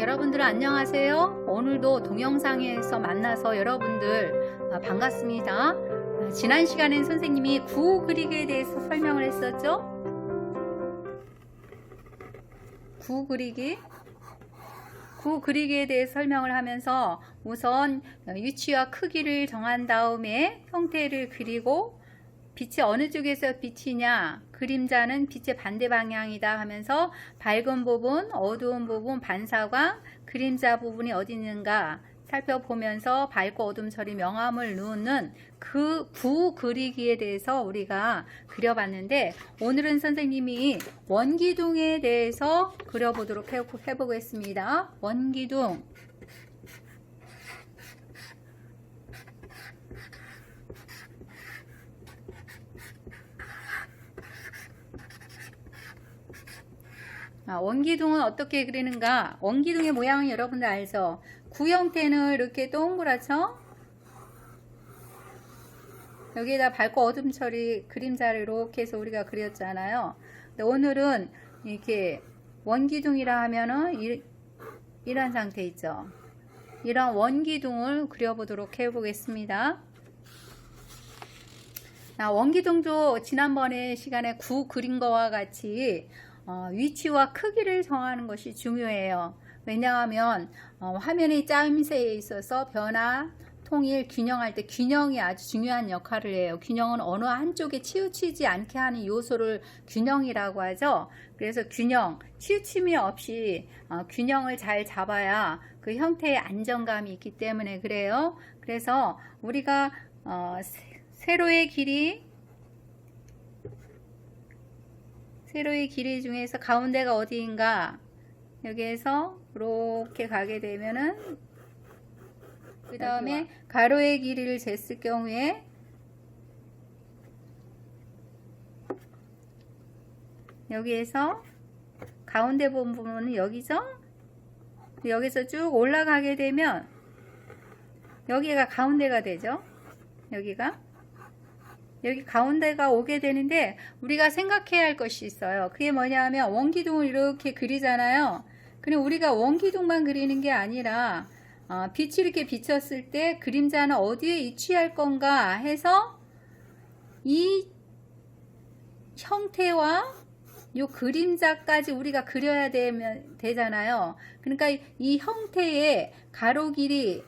여러분들 안녕하세요. 오늘도 동영상에서 만나서 여러분들 아, 반갑습니다. 아, 지난 시간엔 선생님이 구 그리기에 대해서 설명을 했었죠. 구 그리기. 구 그리기에 대해 설명을 하면서 우선 위치와 크기를 정한 다음에 형태를 그리고 빛이 어느 쪽에서 비치냐 그림자는 빛의 반대 방향이다 하면서 밝은 부분 어두운 부분 반사광 그림자 부분이 어디 있는가 살펴보면서 밝고 어둠 처리 명암을 놓는 그 구 그리기에 대해서 우리가 그려봤는데 오늘은 선생님이 원기둥에 대해서 그려보도록 해- 해보겠습니다. 원기둥 아, 원기둥은 어떻게 그리는가? 원기둥의 모양은 여러분들 알죠? 구 형태는 이렇게 동그랗죠? 여기에다 밝고 어둠 처리 그림자를 이렇게 해서 우리가 그렸잖아요. 근데 오늘은 이렇게 원기둥이라 하면은 이, 이런 상태 있죠. 이런 원기둥을 그려보도록 해보겠습니다. 아, 원기둥도 지난번에 시간에 구 그린 거와 같이 어, 위치와 크기를 정하는 것이 중요해요. 왜냐하면 어, 화면의 짜임새에 있어서 변화, 통일, 균형할 때 균형이 아주 중요한 역할을 해요. 균형은 어느 한쪽에 치우치지 않게 하는 요소를 균형이라고 하죠. 그래서 균형, 치우침이 없이 어, 균형을 잘 잡아야 그 형태의 안정감이 있기 때문에 그래요. 그래서 우리가 어, 세- 세로의 길이 세로의 길이 중에서 가운데가 어디인가? 여기에서 이렇게 가게 되면은 그 다음에 가로의 길이를 쟀을 경우에 여기에서 가운데 부분은 여기죠? 여기서 쭉 올라가게 되면 여기가 가운데가 되죠? 여기가 여기 가운데가 오게 되는데 우리가 생각해야 할 것이 있어요. 그게 뭐냐면 원기둥을 이렇게 그리잖아요. 근데 우리가 원기둥만 그리는 게 아니라 어, 빛이 이렇게 비쳤을 때 그림자는 어디에 위치할 건가 해서 이 형태와 요 그림자까지 우리가 그려야 되면 되잖아요. 그러니까 이 형태의 가로 길이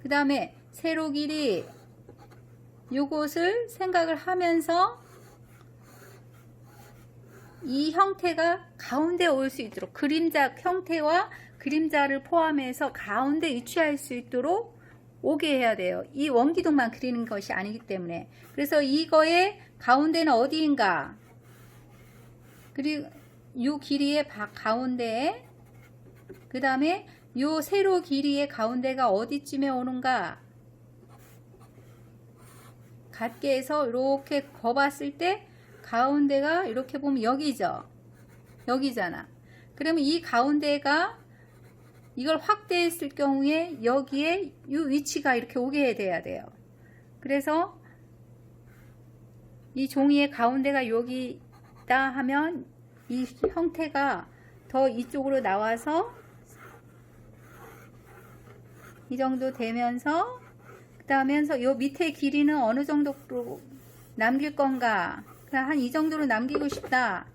그 다음에 세로 길이 요것을 생각을 하면서 이 형태가 가운데 올 수 있도록 그림자 형태와 그림자를 포함해서 가운데 위치할 수 있도록 오게 해야 돼요. 이 원기둥만 그리는 것이 아니기 때문에. 그래서 이거의 가운데는 어디인가? 그리고 요 길이의 바- 가운데에 그 다음에 요 세로 길이의 가운데가 어디쯤에 오는가? 같게 해서 이렇게 거봤을 때 가운데가 이렇게 보면 여기죠. 여기잖아. 그러면 이 가운데가 이걸 확대했을 경우에 여기에 이 위치가 이렇게 오게 돼야 돼요. 그래서 이 종이의 가운데가 여기 있다 하면 이 형태가 더 이쪽으로 나와서 이 정도 되면서 그 다음에서 요 밑에 길이는 어느 정도로 남길 건가? 한 이 정도로 남기고 싶다.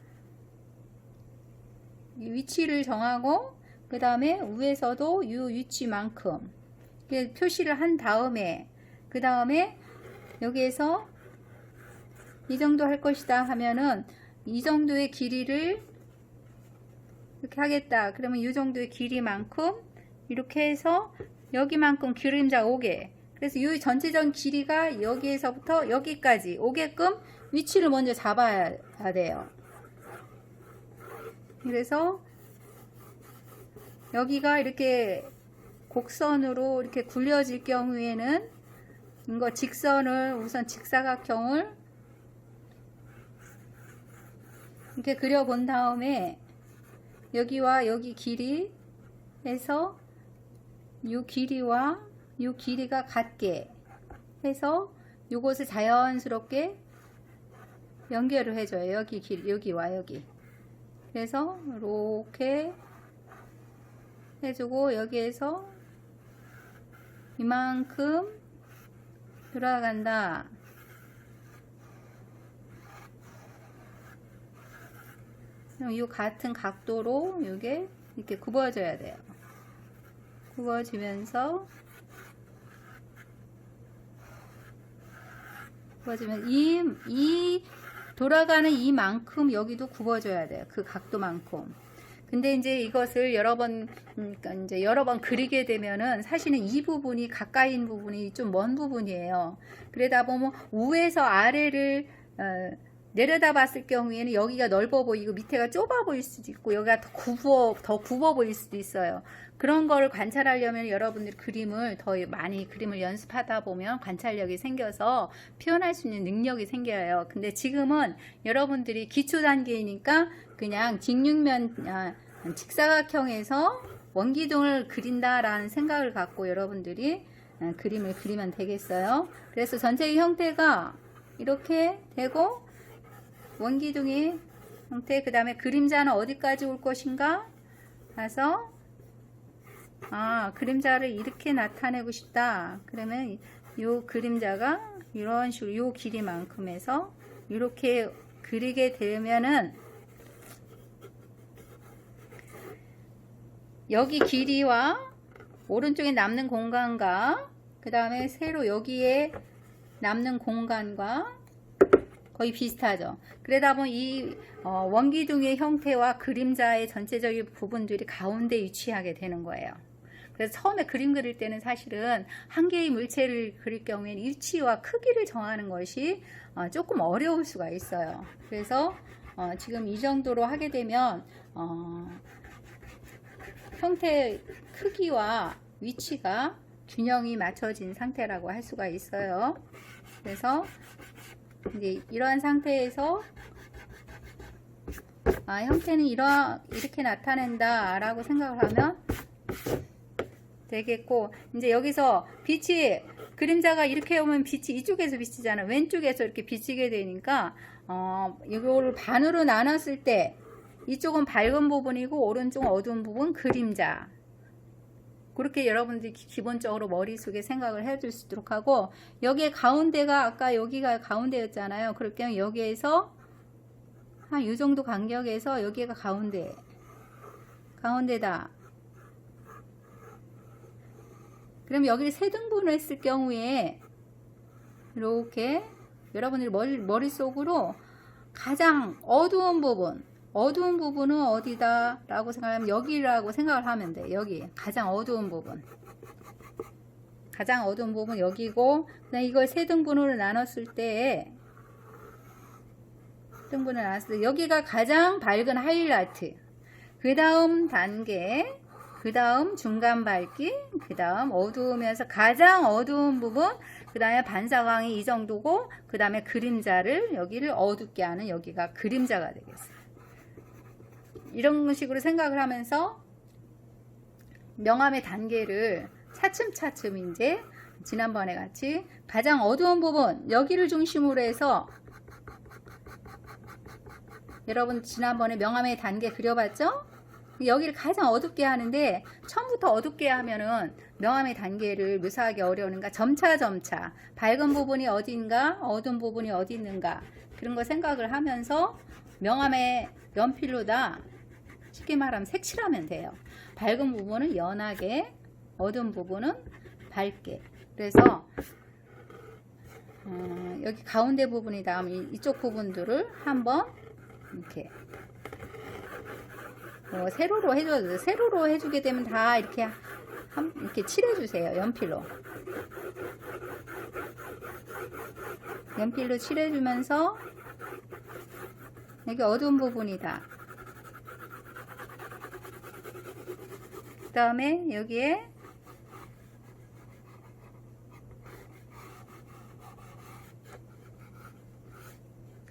이 위치를 정하고 그 다음에 위에서도 이 위치만큼 표시를 한 다음에 그 다음에 여기에서 이 정도 할 것이다 하면은 이 정도의 길이를 이렇게 하겠다. 그러면 이 정도의 길이만큼 이렇게 해서 여기만큼 그림자 오게 그래서 이 전체적인 길이가 여기에서부터 여기까지 오게끔 위치를 먼저 잡아야 돼요. 그래서 여기가 이렇게 곡선으로 이렇게 굴려질 경우에는 이거 직선을 우선 직사각형을 이렇게 그려 본 다음에 여기와 여기 길이 해서 이 길이와 이 길이가 같게 해서 이것을 자연스럽게 연결을 해줘요. 여기 길, 여기와 여기. 그래서 이렇게 해주고 여기에서 이만큼. 그럼 이 같은 각도로 이게 이렇게 굽어져야 돼요. 굽어지면서 굽어지면 이, 이 돌아가는 이만큼 여기도 굽어져야 돼요. 그 각도만큼. 근데 이제 이것을 여러 번, 음, 그러니까 이제 여러 번 그리게 되면은 사실은 이 부분이 있는 부분이 좀 먼 부분이에요. 그러다 보면 위에서 아래를 어, 내려다 봤을 경우에는 여기가 넓어 보이고 밑에가 좁아 보일 수도 있고 여기가 더 굽어 더 굽어 보일 수도 있어요. 그런 거를 관찰하려면 여러분들 그림을 더 많이 그림을 연습하다 보면 관찰력이 생겨서 표현할 수 있는 능력이 생겨요. 근데 지금은 여러분들이 기초 단계이니까 그냥 직육면 아, 직사각형에서 원기둥을 그린다라는 생각을 갖고 여러분들이 아, 그림을 그리면 되겠어요. 그래서 전체의 형태가 이렇게 되고 원기둥의 형태 그 다음에 그림자는 어디까지 올 것인가? 가서 아 그림자를 이렇게 나타내고 싶다. 그러면 요 그림자가 이런 식으로 요 길이만큼 해서 이렇게 그리게 되면은 여기 길이와 오른쪽에 남는 공간과 그 다음에 세로 여기에 남는 공간과 거의 비슷하죠. 그러다 보면 이 어, 원기둥의 형태와 그림자의 전체적인 부분들이 가운데 위치하게 되는 거예요. 그래서 처음에 그림 그릴 때는 사실은 한 개의 물체를 그릴 경우에는 위치와 크기를 정하는 것이 어, 조금 어려울 수가 있어요. 그래서 어, 지금 이 정도로 하게 되면 어, 형태 크기와 위치가 균형이 맞춰진 상태라고 할 수가 있어요. 그래서 이제 이러한 상태에서 아, 형태는 이러, 이렇게 나타낸다 라고 생각을 하면 되겠고 이제 여기서 빛이 그림자가 이렇게 오면 빛이 이쪽에서 비치잖아. 왼쪽에서 이렇게 비치게 되니까 어, 이거를 반으로 나눴을 때 이쪽은 밝은 부분이고 오른쪽은 어두운 부분 그림자 그렇게 여러분들이 기- 기본적으로 머릿속에 생각을 해줄 수 있도록 하고 여기에 가운데가 아까 여기가 가운데였잖아요. 그럴 경우 여기에서 한 이 정도 간격에서 여기가 가운데 가운데다. 그럼 여기를 세 등분을 했을 경우에 이렇게 여러분들이 머리, 머릿속으로 가장 어두운 부분 어두운 부분은 어디다 라고 생각하면 여기라고 생각을 하면 돼 여기. 가장 어두운 부분. 가장 어두운 부분 여기고 이걸 세 등분으로 나눴을 때 등분을 나눴을 때 여기가 가장 밝은 하이라이트. 그 다음 단계 그 다음 중간 밝기 그 다음 어두우면서 가장 어두운 부분 그 다음에 반사광이 이 정도고 그 다음에 그림자를 여기를 어둡게 하는 여기가 그림자가 되겠어요 이런 식으로 생각을 하면서 명암의 단계를 차츰차츰 이제 지난번에 같이 가장 어두운 부분 여기를 중심으로 해서 여러분 지난번에 명암의 단계 그려봤죠? 여기를 가장 어둡게 하는데 처음부터 어둡게 하면은 명암의 단계를 묘사하기 어려우니까 점차 점차. 밝은 부분이 어딘가 어두운 부분이 어디 있는가? 그런 거 생각을 하면서 명암의 연필로 다 쉽게 말하면 색칠하면 돼요. 밝은 부분은 연하게 어두운 부분은 밝게 그래서 어, 여기 가운데 부분이 다음 이- 이쪽 부분들을 한번 이렇게 뭐 세로로 해줘도 돼요. 세로로 해주게 되면 다 이렇게 한, 이렇게 칠해주세요. 연필로. 연필로 칠해주면서 여기 어두운 부분이다. 다음에 여기에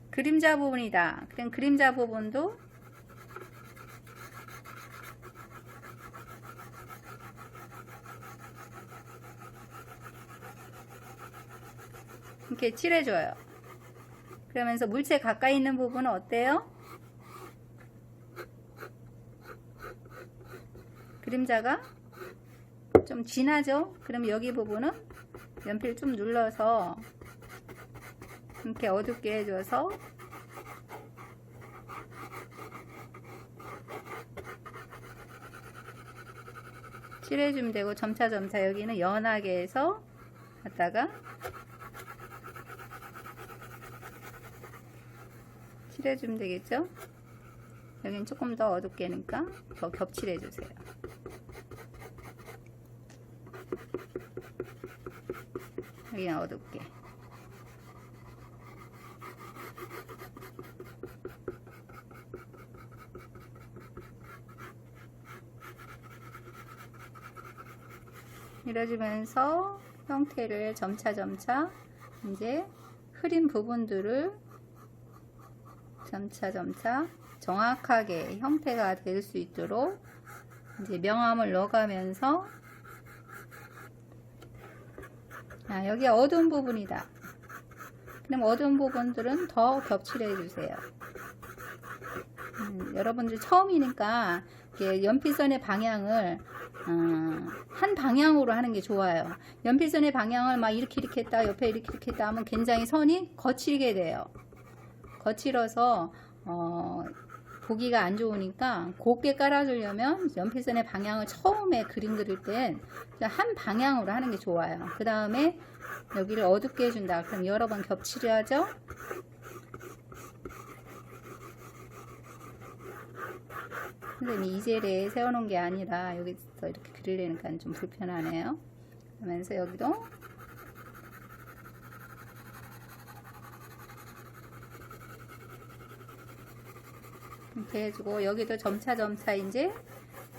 그림자 부분이다. 그럼 그림자 부분도 이렇게 칠해줘요. 그러면서 물체 가까이 있는 부분은 어때요? 그림자가 좀 진하죠? 그럼 여기 부분은 연필 좀 눌러서 이렇게 어둡게 해줘서 칠해주면 되고 점차 점차 여기는 연하게 해서 갖다가 칠해주면 되겠죠? 여기는 조금 더 어둡게니까 더 겹칠해주세요. 여기는 어둡게. 이뤄지면서 형태를 점차 점차 이제 흐린 부분들을 점차 점차 정확하게 형태가 될 수 있도록 이제 명암을 넣어가면서 아, 여기 어두운 부분이다. 그럼 어두운 부분들은 더 겹칠해 주세요. 음, 여러분들 처음이니까 연필선의 방향을 음, 한 방향으로 하는 게 좋아요. 연필선의 방향을 막 이렇게 이렇게 했다 옆에 이렇게 이렇게 했다 하면 굉장히 선이 거칠게 돼요. 거칠어서 어, 보기가 안 좋으니까 곱게 깔아주려면 연필선의 방향을 처음에 그림 그릴 땐 한 방향으로 하는 게 좋아요. 그 다음에 여기를 어둡게 해준다. 그럼 여러 번 겹치려 하죠. 선생님이 이젤에 세워놓은 게 아니라 여기서 이렇게 그리려니까 좀 불편하네요. 그러면서 여기도 이렇게 해주고 여기도 점차 점차 이제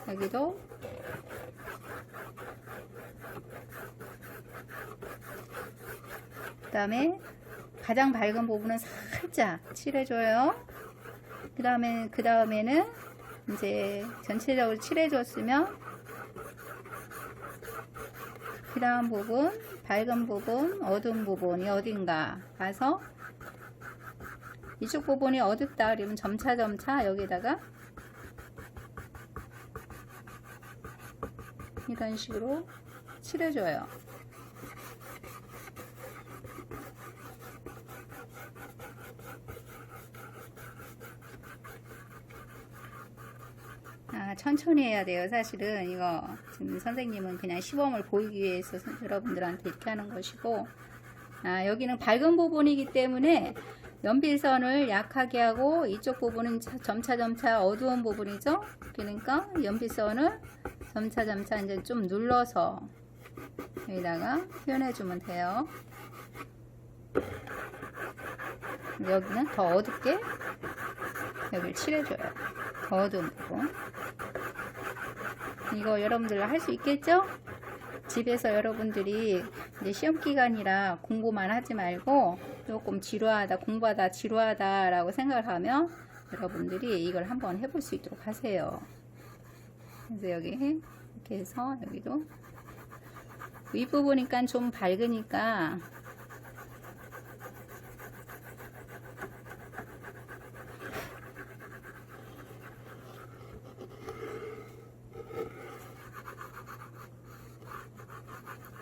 여기도 그 다음에 가장 밝은 부분은 살짝 칠해줘요. 그 다음에 그 다음에는 이제 전체적으로 칠해줬으면 그 다음 부분 밝은 부분 어두운 부분이 어딘가 가서 이쪽 부분이 어둡다 그러면 점차 점차 여기다가 이런 식으로 칠해줘요. 아, 천천히 해야 돼요. 사실은 이거 지금 선생님은 그냥 시범을 보이기 위해서 여러분들한테 이렇게 하는 것이고 아, 여기는 밝은 부분이기 때문에 연필선을 약하게 하고 이쪽 부분은 점차 점차 어두운 부분이죠. 그러니까 연필선을 점차 점차 이제 좀 눌러서 여기다가 표현해 주면 돼요. 여기는 더 어둡게 여기를 칠해줘요. 더 어두운 부분. 이거 여러분들 할 수 있겠죠? 집에서 여러분들이 이제 시험 기간이라 공부만 하지 말고 조금 지루하다, 공부하다 지루하다 라고 생각을 하면 여러분들이 이걸 한번 해볼 수 있도록 하세요. 그래서 여기 이렇게 해서 여기도 윗부분이니까 좀 밝으니까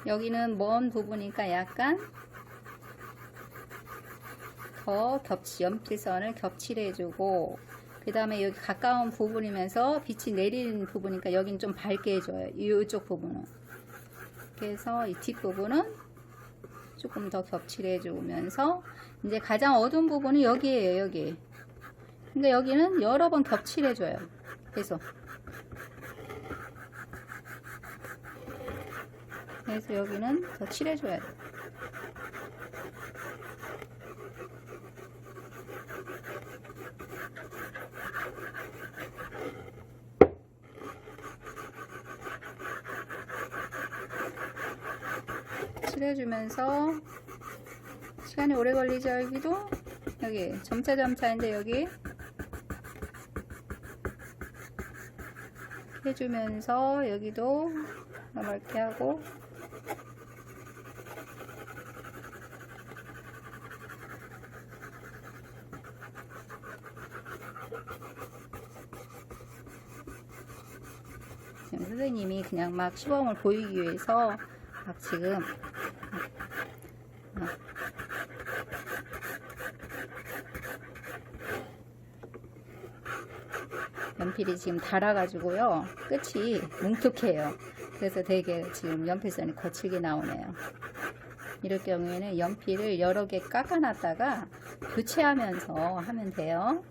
여기는 먼 부분이니까 약간 더 겹치 연필선을 겹칠해주고 그 다음에 여기 가까운 부분이면서 빛이 내리는 부분이니까 여기는 좀 밝게 해줘요 이쪽 부분은. 그래서 이 뒷부분은 조금 더 겹칠해주면서 이제 가장 어두운 부분이 여기에요 여기. 그러니까 여기는 여러 번 겹칠해줘요 계속 그래서 여기는 더 칠해줘야 돼. 칠해주면서 시간이 오래 걸리죠 여기도 여기 점차 점차인데 여기 해주면서 여기도 이렇게 하고 선생님이 그냥 막 시범을 보이기 위해서 막 지금 연필이 지금 닳아가지고요. 끝이 뭉툭해요. 그래서 되게 지금 연필선이 거칠게 나오네요. 이럴 경우에는 연필을 여러 개 깎아놨다가 교체하면서 하면 돼요.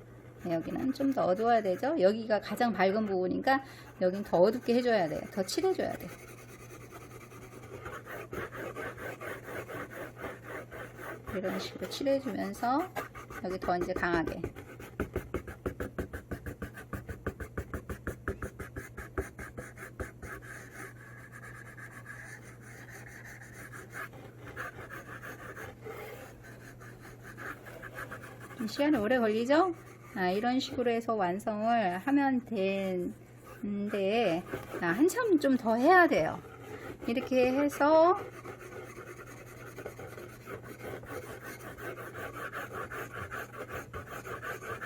네, 여기는 좀 더 어두워야 되죠? 여기가 가장 밝은 부분이니까 여긴 더 어둡게 해줘야 돼요. 더 칠해줘야 돼요. 이런 식으로 칠해주면서 여기 더 이제 강하게 시간이 오래 걸리죠? 아, 이런 식으로 해서 완성을 하면 되는데 아, 한참 좀 더 해야 돼요. 이렇게 해서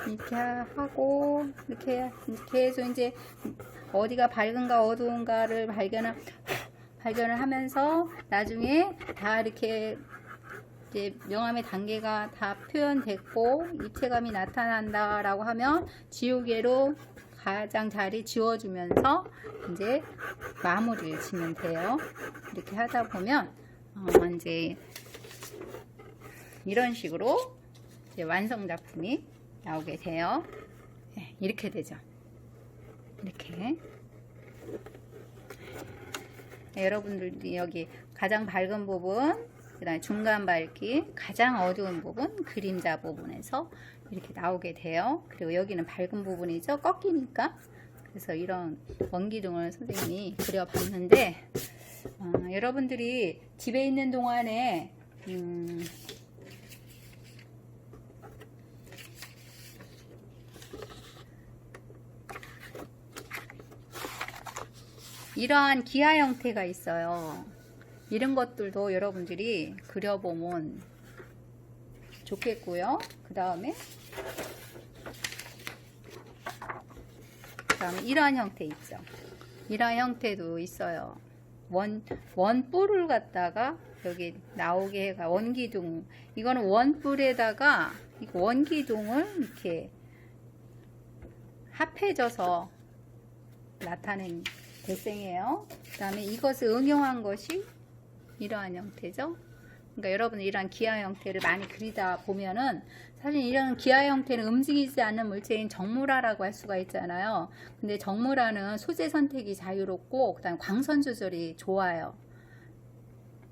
이렇게 하고 이렇게 해서 이제 어디가 밝은가 어두운가를 발견을 발견을 하면서 나중에 다 이렇게 이제 명암의 단계가 다 표현됐고 입체감이 나타난다라고 하면 지우개로 가장 자리 지워주면서 이제 마무리를 지면 돼요. 이렇게 하다 보면 어 이제 이런 식으로 이제 완성 작품이 나오게 돼요. 네, 이렇게 되죠. 이렇게. 네, 여러분들이 여기 가장 밝은 부분, 그 다음에 중간 밝기, 가장 어두운 부분, 그림자 부분에서 이렇게 나오게 돼요. 그리고 여기는 밝은 부분이죠. 꺾이니까. 그래서 이런 원기둥을 선생님이 그려봤는데, 어, 여러분들이 집에 있는 동안에, 음, 이러한 기하 형태가 있어요. 이런 것들도 여러분들이 그려보면 좋겠고요. 그 다음에 그다음에 이러한 형태 있죠. 이러한 형태도 있어요. 원 원뿔을 갖다가 여기 나오게 해가 원기둥 이거는 원뿔에다가 원기둥을 이렇게 합해져서 나타낸 대생이에요. 그 다음에 이것을 응용한 것이 이러한 형태죠. 그러니까 여러분 이러한 기하 형태를 많이 그리다 보면은 사실 이런 기하 형태는 움직이지 않는 물체인 정물화라고 할 수가 있잖아요. 근데 정물화는 소재 선택이 자유롭고 그다음 광선 조절이 좋아요.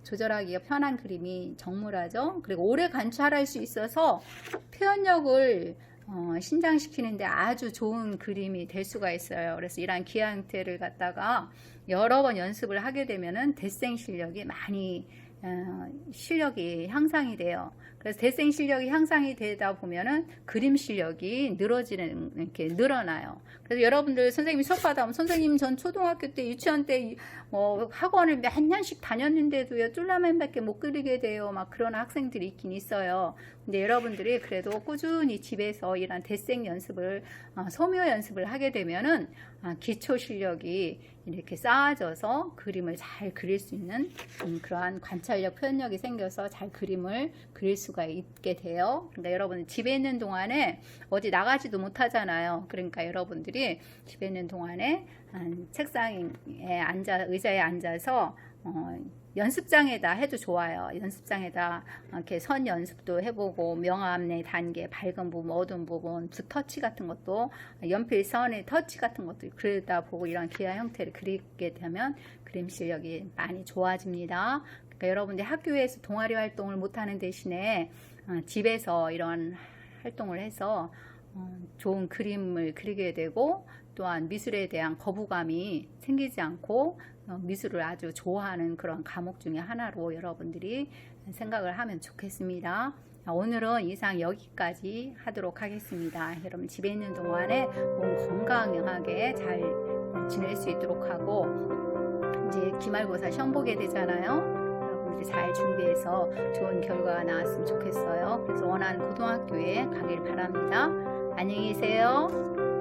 조절하기가 편한 그림이 정물화죠. 그리고 오래 관찰할 수 있어서 표현력을 어, 신장시키는데 아주 좋은 그림이 될 수가 있어요. 그래서 이러한 기하 형태를 갖다가 여러 번 연습을 하게 되면은 대생 실력이 많이 어, 실력이 향상이 돼요. 그래서 대생 실력이 향상이 되다 보면은 그림 실력이 늘어지는 이렇게 늘어나요. 그래서 여러분들 선생님이 수업하다 보면 선생님 전 초등학교 때 유치원 때 뭐 학원을 몇 년씩 다녔는데도요 쫄라맨밖에 못 그리게 돼요. 막 그런 학생들이 있긴 있어요. 근데 여러분들이 그래도 꾸준히 집에서 이런 대생 연습을 어, 소묘 연습을 하게 되면은 아, 기초 실력이 이렇게 쌓아져서 그림을 잘 그릴 수 있는 음, 그러한 관찰력, 표현력이 생겨서 잘 그림을 그릴 수가 있게 돼요. 그러니까 여러분 집에 있는 동안에 어디 나가지도 못하잖아요. 그러니까 여러분들이 집에 있는 동안에 책상에 앉아 의자에 앉아서 어, 연습장에다 해도 좋아요. 연습장에다 이렇게 선 연습도 해보고 명암의 단계, 밝은 부분, 어두운 부분, 붓 터치 같은 것도 연필 선의 터치 같은 것도 그리다 보고 이런 기하 형태를 그리게 되면 그림 실력이 많이 좋아집니다. 그러니까 여러분들 학교에서 동아리 활동을 못하는 대신에 어, 집에서 이런 활동을 해서 어, 좋은 그림을 그리게 되고 또한 미술에 대한 거부감이 생기지 않고 어, 미술을 아주 좋아하는 그런 과목 중에 하나로 여러분들이 생각을 하면 좋겠습니다. 오늘은 이상 여기까지 하도록 하겠습니다. 여러분 집에 있는 동안에 몸 건강하게 잘 지낼 수 있도록 하고 이제 기말고사 시험 보게 되잖아요. 여러분들이 잘 준비해서 좋은 결과가 나왔으면 좋겠어요. 그래서 원하는 고등학교에 가길 바랍니다. 안녕히 계세요.